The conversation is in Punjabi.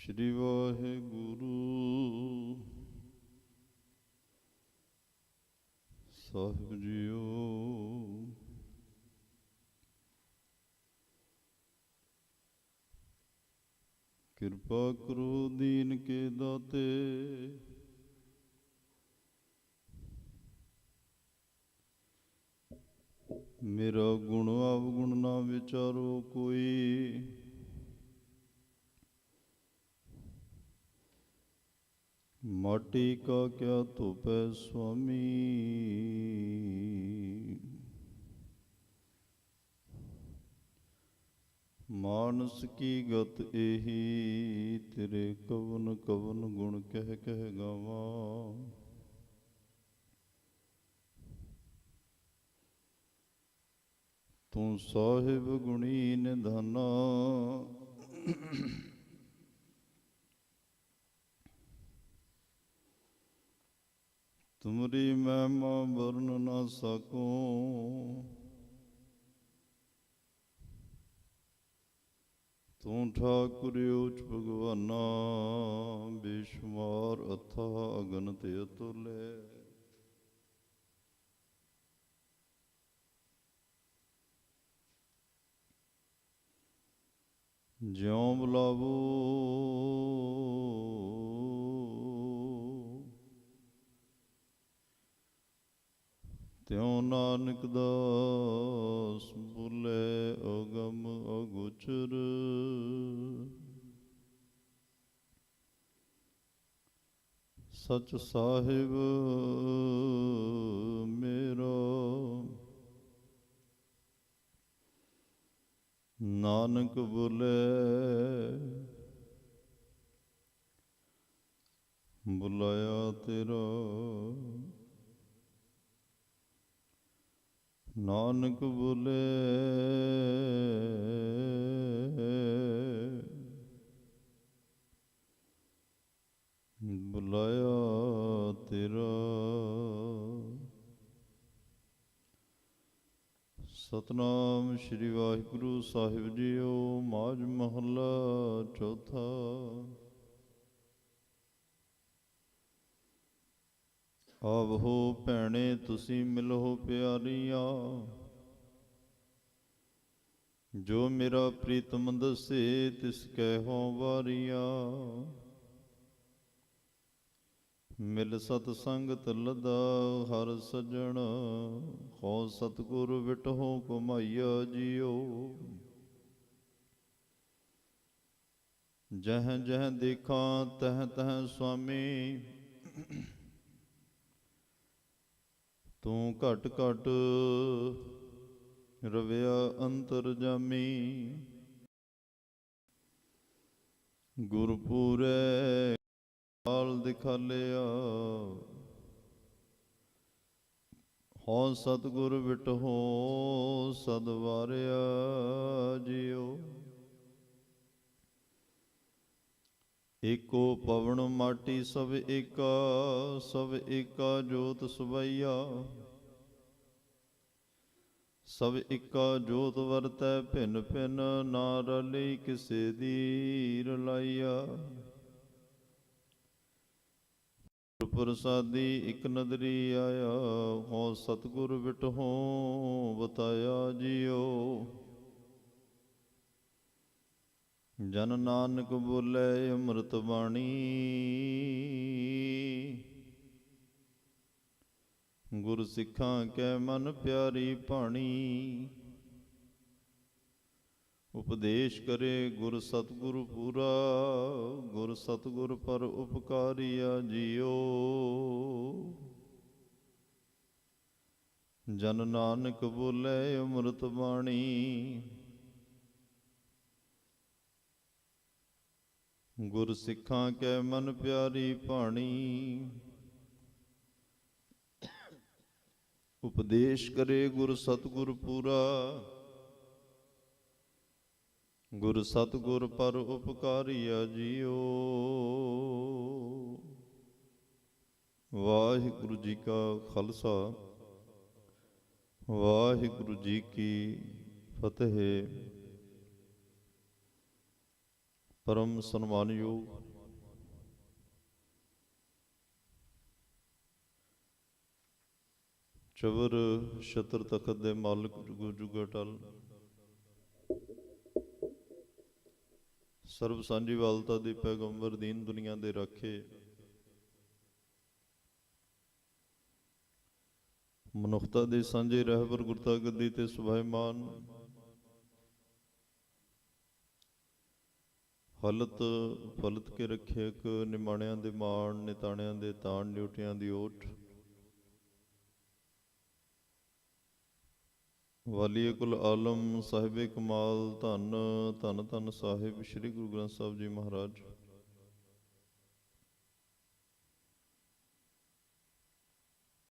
ਸ੍ਰੀ ਵਾਹਿਗੁਰੂ। ਸਾਹਿਬ ਜੀਓ, ਕਿਰਪਾ ਕਰੋ ਦੀਨ ਕੇ ਦਾਤੇ। ਮੇਰਾ ਗੁਣ ਅਵਗੁਣ ਨਾ ਵਿਚਾਰੋ ਕੋਈ। ਮਾਟੀ ਕਾ ਕਿਆ ਧੋਪੈ ਸੁਆਮੀ। ਮਾਨਸ ਕੀ ਗਤ ਇਹੀ ਤੇਰੇ ਕਵਨ ਕਵਨ ਗੁਣ ਕਹਿ ਕਹਿ ਗਾਵਾਂ। ਤੂੰ ਸਾਹਿਬ ਗੁਣੀ ਨਿਧਾਨਾ। ਤੁਮਰੀ ਮਹਿਮਾ ਵਰਨ ਨਾ ਸਕੋ। ਤੂੰ ਠਾਕੁਰ ਉਚ ਭਗਵਾਨਾ, ਬੇਸ਼ੁਮਾਰ ਅਥਾ ਅਗਨਤ ਅਤੁਲੇ। ਜਿਉ ਬੁਲਾਵੋ ਤਿਉ ਨਾਨਕ ਦਾਸ ਬੁਲੇ ਅਗਮ ਅਗੁਚਰ। ਸਚ ਸਾਹਿਬ ਮੇਰਾ ਨਾਨਕ ਬੁਲੇ ਬੁਲਾਇਆ ਤੇਰਾ ਨਾਨਕ ਬੁਲੇ। ਬੁਲਾਇਆ ਤੇਰਾ। ਸਤਨਾਮ ਸ੍ਰੀ ਵਾਹਿਗੁਰੂ ਸਾਹਿਬ ਜੀਓ ਮਾਝ ਮਹੱਲਾ ਚੌਥਾ। ਆਵਹੋ ਭੈਣੇ, ਤੁਸੀਂ ਮਿਲੋ ਪਿਆਰੀਆਂ। ਜੋ ਮੇਰਾ ਪ੍ਰੀਤਮ ਦਸੇ, ਤਿਸ ਕਹਿ ਵਾਰੀਆ। ਮਿਲ ਸਤ ਸੰਗਤ ਲਦਾ, ਹਰ ਸਜਣ। ਹੋ ਸਤਗੁਰ ਵਿਟਹੁ ਕਮਾਈਆ ਜੀਓ। ਜਹ ਜਹ ਦੇਖਾਂ, ਤਹ ਤਹ ਸੁਆਮੀ। ਤੂੰ ਘਟ ਘਟ ਰਵਿਆ ਅੰਤਰ ਜਾਮੀ। ਗੁਰਪੂਰੇ ਹਾਲ ਦਿਖਾਲਿਆ। ਹਉ ਸਤਗੁਰ ਵਿਟਹੋ ਸਦਵਾਰਿਆ ਜਿਉ। ਏਕੋ ਪਵਨ ਮਾਟੀ ਸਭ ਏਕਾ ਸਭ ਏਕਾ ਜੋਤ ਸੁਬਈਆ ਸਭ ਏਕਾ ਜੋਤ ਵਰਤੈ ਭਿੰਨ ਭਿੰਨ ਨਾ ਰਲੀ ਕਿਸੇ ਦੀ ਰਲਾਈਆ। ਪ੍ਰਸਾਦੀ ਇਕ ਨਦਰੀ ਆਇਆ ਹੋ ਸਤਗੁਰ ਵਿਟਹੋ ਬਤਾਇਆ ਜਿਉ ਜਨ ਨਾਨਕ ਬੋਲੇ ਅੰਮ੍ਰਿਤ ਬਾਣੀ। ਗੁਰ ਸਿੱਖਾਂ ਕੈ ਮਨ ਪਿਆਰੀ ਪਾਣੀ ਉਪਦੇਸ਼ ਕਰੇ ਗੁਰ ਸਤਗੁਰ ਪੂਰਾ। ਗੁਰ ਸਤਗੁਰ ਪਰ ਉਪਕਾਰੀਆ ਜੀਓ। ਜਨ ਨਾਨਕ ਬੋਲੇ ਅੰਮ੍ਰਿਤ ਬਾਣੀ। ਗੁਰ ਸਿੱਖਾਂ ਕੈ ਮਨ ਪਿਆਰੀ ਬਾਣੀ ਉਪਦੇਸ਼ ਕਰੇ ਗੁਰ ਸਤਗੁਰ ਪੂਰਾ। ਗੁਰ ਸਤਗੁਰ ਪਰ ਉਪਕਾਰੀਆ ਜੀਓ। ਵਾਹਿਗੁਰੂ ਜੀ ਕਾ ਖਾਲਸਾ। ਵਾਹਿਗੁਰੂ ਜੀ ਕੀ ਫਤਿਹ। ਪਰਮ ਸਨਮਾਨਯੋਗ ਚਵਰ ਛਤਰ ਤਖਤ ਦੇ ਮਾਲਕ ਜੁਗੋ ਜੁਗ ਅਟਲ ਸਰਬ ਸਾਂਝੀਵਾਲਤਾ ਦੇ ਪੈਗੰਬਰ ਦੀਨ ਦੁਨੀਆ ਦੇ ਰਾਖੇ, ਮਨੁੱਖਤਾ ਦੇ ਸਾਂਝੇ ਰਹਿਬਰ ਗੁਰਤਾ ਗੱਦੀ ਤੇ ਸੁਭਾਇਮਾਨ ਹਲਤ ਫਲਤ ਕੇ ਰੱਖਿਅਕ ਨਿਮਾਣਿਆਂ ਦੇ ਮਾਣ, ਨਿਤਾਣਿਆਂ ਦੇ ਤਾਣ ਡਿਊਟੀਆਂ ਦੀ ਓਟ। ਵਾਲੀਏ ਕੁਲ ਆਲਮ, ਸਾਹਿਬੇ ਕਮਾਲ ਧੰਨ ਧੰਨ ਧੰਨ ਸਾਹਿਬ, ਸ੍ਰੀ ਗੁਰੂ ਗ੍ਰੰਥ ਸਾਹਿਬ ਜੀ ਮਹਾਰਾਜ।